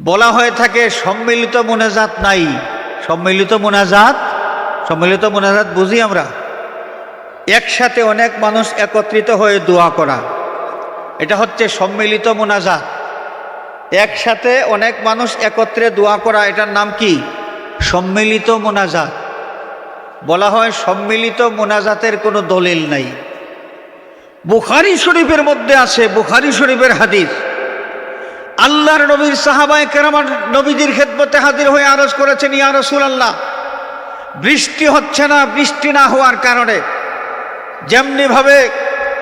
বলা হয়ে থাকে সম্মিলিত মোনাজাত নাই। সম্মিলিত মোনাজাত সম্মিলিত মোনাজাত বুঝি আমরা? একসাথে অনেক মানুষ একত্রিত হয়ে দোয়া করা। এটা হচ্ছে সম্মিলিত মোনাজাত। একসাথে অনেক মানুষ একত্রে দোয়া করা, এটার নাম কি? সম্মিলিত মোনাজাত। বলা হয় সম্মিলিত মোনাজাতের কোনো দলিল নাই। বুখারি শরীফের মধ্যে আছে, বুখারি শরীফের হাদিস। আল্লাহর নবীর সাহাবায় কেরামান নবীজির খেদমতে হাজির হয়ে আরজ করেছেন, ইয়া রসুল আল্লাহ বৃষ্টি হচ্ছে না, বৃষ্টি না হওয়ার কারণে। যেমনিভাবে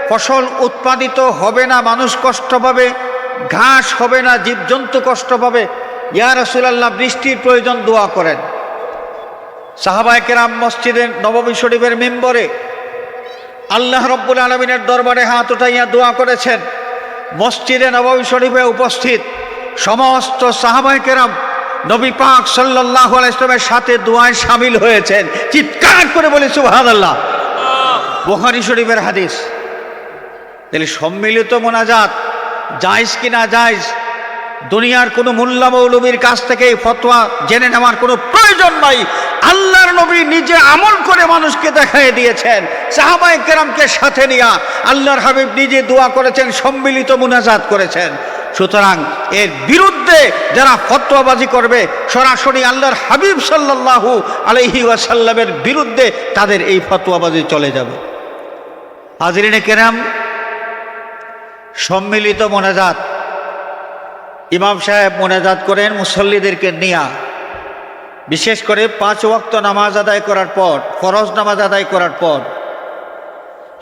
ফসল উৎপাদিত হবে না, মানুষ কষ্ট পাবে, ঘাস হবে না, জীবজন্তু কষ্ট পাবে, ইয়া রসুলাল্লাহ, বৃষ্টির প্রয়োজন দোয়া করেন। সাহাবায় কেরাম মসজিদের নবমী শরীফের মেম্বরে আল্লাহ রব্বুল আলমিনের দরবারে হাত উঠাইয়া দোয়া করেছেন মসজিদে নবমী শরীফে উপস্থিত সমস্ত সাহাবাই কেরাম নবী পাক সাল্লাহ ইসলামের সাথে দোয়ায় সামিল হয়েছেন। চিৎকার করে বলি সুহাদ আল্লাহ বোখারি শরীফের হাদিস। তাহলে সম্মিলিত মোনাজাত, জায়জ কি না জায়জ, দুনিয়ার কোনো মোল্লা মৌলবীর কাছ থেকে ফতোয়া জেনে নেওয়ার কোনো প্রয়োজন নাই। নবী নিজে আমল করে মানুষকে দেখাই দিয়েছেন। সাহাবাই কেরামকে সাথে নিয়া আল্লাহর হাবিব নিজে দোয়া করেছেন, সম্মিলিত মুনাজাত করেছেন। সুতরাং এর বিরুদ্ধে যারা ফতোয়াবাজি করবে, সরাসরি আল্লাহর হাবিব সাল্লাল্লাহু আলহি ওয়াসাল্লামের বিরুদ্ধে তাদের এই ফতোয়াবাজি চলে যাবে। হাজরিনে কেরাম, সম্মিলিত মোনাজাত। ইমাম সাহেব মোনাজাত করেন, মুসল্লিদেরকে নিয়া বিশেষ করে পাঁচ ওয়াক্ত নামাজ আদায় করার পর, ফরজ নামাজ আদায় করার পর।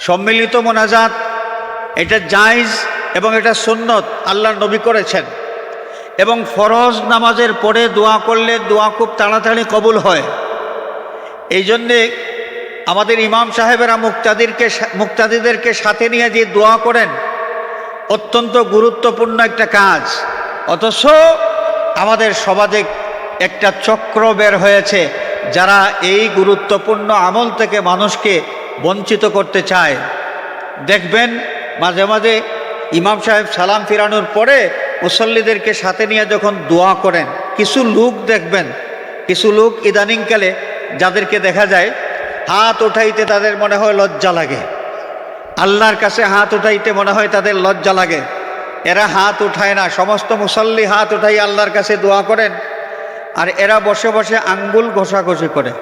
সম্মিলিত মোনাজাত, এটা জায়জ এবং এটা সুন্নত আল্লাহর নবী করেছেন। এবং ফরজ নামাজের পরে দোয়া করলে দোয়া খুব তাড়াতাড়ি কবুল হয়। এই জন্যে আমাদের ইমাম সাহেবেরা মুক্তাদিরকে মুক্তাদিদেরকে সাথে নিয়ে যে দোয়া করেন, অত্যন্ত গুরুত্বপূর্ণ একটা কাজ। অথচ আমাদের সমাজে একটা চক্র বের হয়েছে যারা এই গুরুত্বপূর্ণ আমল থেকে মানুষকে বঞ্চিত করতে চায়। দেখবেন মাঝে মাঝে ইমাম সাহেব সালাম ফিরানোর পরে মুসল্লিদেরকে সাথে নিয়ে যখন দোয়া করেন, কিছু লোক দেখবেন, কিছু লোক ইদানিংকালে যাদেরকে দেখা যায় হাত উঠাইতে তাদের মনে হয় লজ্জা লাগে। আল্লাহর কাছে হাত উঠাইতে মনে হয় তাদের লজ্জা লাগে। এরা হাত উঠায় না, সমস্ত মুসল্লি হাত উঠাই আল্লাহর কাছে দোয়া করেন। আর এরা বসে বসে আঙ্গুল ঘষাঘষি করে।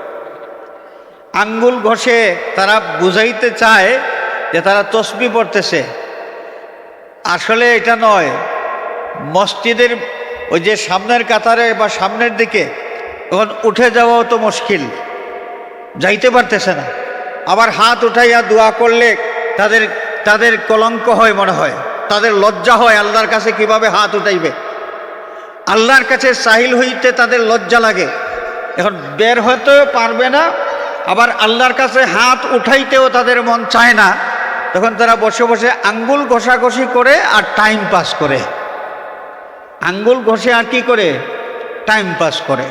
আঙ্গুল ঘষে তারা বুঝাইতে চায় যে তারা তসবি পড়তেছে। আসলে এটা নয়। মসজিদের ওই যে সামনের কাতারে বা সামনের দিকে তখন উঠে যাওয়াও তো মুশকিল। যাইতে পারতেছে না। আবার হাত উঠাইয়া দোয়া করলে তাদের তাদের কলঙ্ক হয় মনে হয়। তাদের লজ্জা হয় আল্লাহর কাছে কীভাবে হাত উঠাইবে। আল্লাহর কাছে সাহিল হইতে তাদের লজ্জা লাগে। এখন বের হতেও পারবে না, আবার আল্লাহর কাছে হাত উঠাইতেও তাদের মন চায় না। তখন তারা বসে বসে আঙ্গুল ঘষাঘষি করে আর টাইম পাস করে। আঙ্গুল ঘষে আর কি করে? টাইম পাস করে।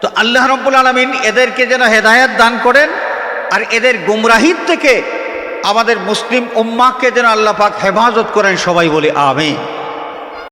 তো আল্লাহ রব্বুল আলমিন এদেরকে যেন হেদায়ত দান করেন আর এদের গুমরাহির থেকে আমাদের মুসলিম উম্মাকে যেন আল্লাহ পাক হেফাজত করেন সবাই বলি আমিন।